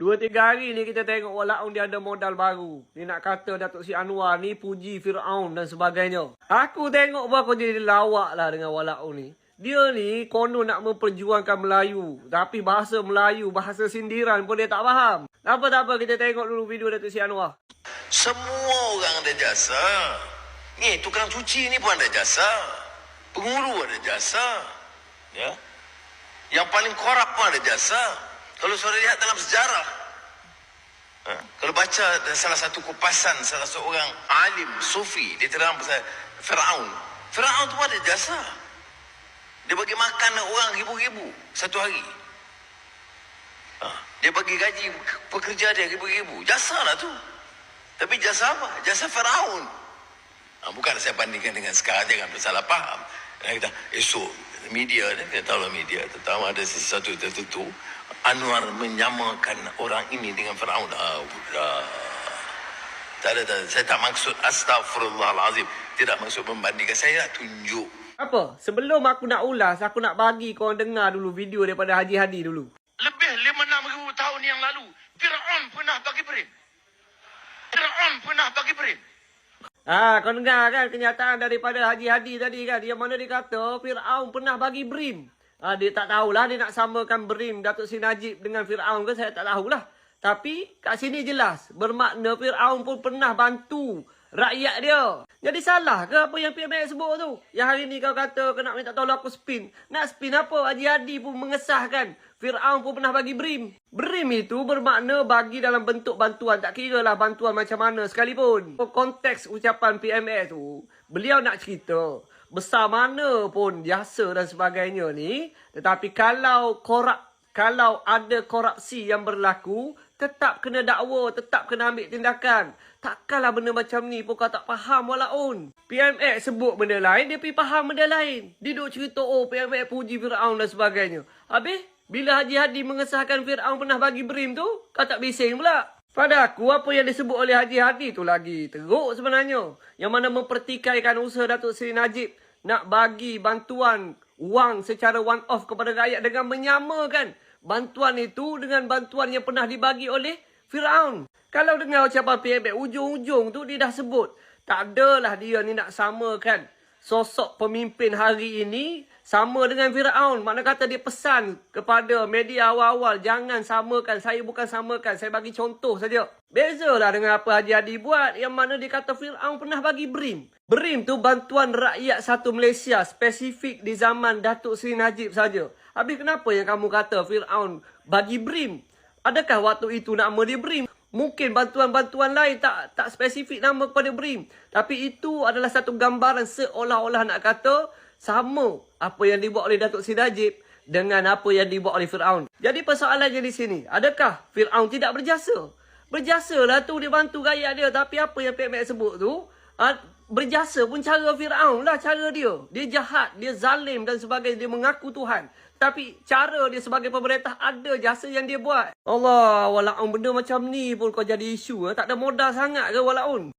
Dua tiga hari ni kita tengok walaupun dia ada modal baru. Dia nak kata Datuk Si Anwar ni puji Fir'aun dan sebagainya. Aku tengok pun aku jadi lawak lah dengan walaupun ni. Dia ni konon nak memperjuangkan Melayu. Tapi bahasa Melayu, bahasa sindiran pun dia tak faham. Apa tak apa kita tengok dulu video Datuk Si Anwar. Semua orang ada jasa. Ni tukang cuci ni pun ada jasa. Penguru ada jasa. Ya. Yang paling korup pun ada jasa. Kalau saudara lihat dalam sejarah. Ha, kalau baca salah satu kupasan salah seorang alim sufi dia terang pasal Firaun. Firaun tu ada jasa. Dia bagi makan orang ribu-ribu satu hari. Ha, dia bagi gaji pekerja dia ribu-ribu. Jasa lah tu. Tapi jasa apa? Jasa Firaun. Ha, bukan saya bandingkan dengan sekarang. Jangan bersalah faham. Dan kita, esok media ni, kita tahu lah media. Terutama ada sesuatu tertentu. Anwar menyamakan orang ini dengan Firaun. Ah, budak. Tak ada, tak ada. Saya tak maksud astagfirullahalazim. Tidak maksud membandingkan. Saya nak tunjuk. Apa? Sebelum aku nak ulas, aku nak bagi korang dengar dulu video daripada Haji Hadi dulu. Lebih 5-6 ribu tahun yang lalu, Fir'aun pernah bagi berim. Fir'aun pernah bagi berim. Ah, kau dengar kan kenyataan daripada Haji Hadi tadi kan. Yang mana dia kata Fir'aun pernah bagi Brim. Ah, dia tak tahulah dia nak samakan Brim Datuk Seri Najib dengan Fir'aun ke saya tak tahulah. Tapi kat sini jelas bermakna Fir'aun pun pernah bantu rakyat dia. Jadi salah ke apa yang PMX sebut tu? Yang hari ni kau kata kau nak minta tolong aku spin. Nak spin apa? Haji Hadi pun mengesahkan. Fir'aun pun pernah bagi Brim. Brim itu bermakna bagi dalam bentuk bantuan. Tak kira lah bantuan macam mana sekalipun. Konteks ucapan PMX tu, beliau nak cerita. Besar mana pun jasa dan sebagainya ni. Tetapi kalau korup, kalau ada korupsi yang berlaku, tetap kena dakwa, tetap kena ambil tindakan. Takkanlah benda macam ni pun kau tak faham walaupun. PMX sebut benda lain, dia pergi faham benda lain. Dia duk cerita, oh PMX puji Fir'aun dan sebagainya. Habis, bila Haji Hadi mengesahkan Fir'aun pernah bagi Brim tu, kau tak bising pula. Pada aku, apa yang disebut oleh Haji Hadi tu lagi teruk sebenarnya. Yang mana mempertikaikan usaha Datuk Seri Najib nak bagi bantuan wang secara one off kepada rakyat dengan menyamakan bantuan itu dengan bantuan yang pernah dibagi oleh Firaun. Kalau dengar ucapan PMX ujung-ujung tu dia dah sebut. Tak adalah dia ni nak samakan sosok pemimpin hari ini sama dengan Firaun. Mana kata dia pesan kepada media awal-awal jangan samakan. Saya bukan samakan. Saya bagi contoh saja. Bezalah dengan apa Haji Adi buat yang mana dia kata Firaun pernah bagi BRIM. BRIM tu bantuan rakyat satu Malaysia spesifik di zaman Datuk Seri Najib saja. Habis kenapa yang kamu kata Firaun bagi BRIM? Adakah waktu itu nama dia BRIM? Mungkin bantuan-bantuan lain tak tak spesifik nama kepada BRIM. Tapi itu adalah satu gambaran seolah-olah nak kata sama apa yang dibuat oleh Datuk Seri Najib dengan apa yang dibuat oleh Fir'aun. Jadi persoalannya di sini, adakah Fir'aun tidak berjasa? Berjasalah tu dia bantu rakyat dia. Tapi apa yang PMX sebut tu, ha, berjasa pun cara Fir'aun lah cara dia. Dia jahat, dia zalim dan sebagainya. Dia mengaku Tuhan. Tapi cara dia sebagai pemerintah ada jasa yang dia buat. Allah, walaupun benda macam ni pun kau jadi isu. eh. Tak ada modal sangat ke walaupun?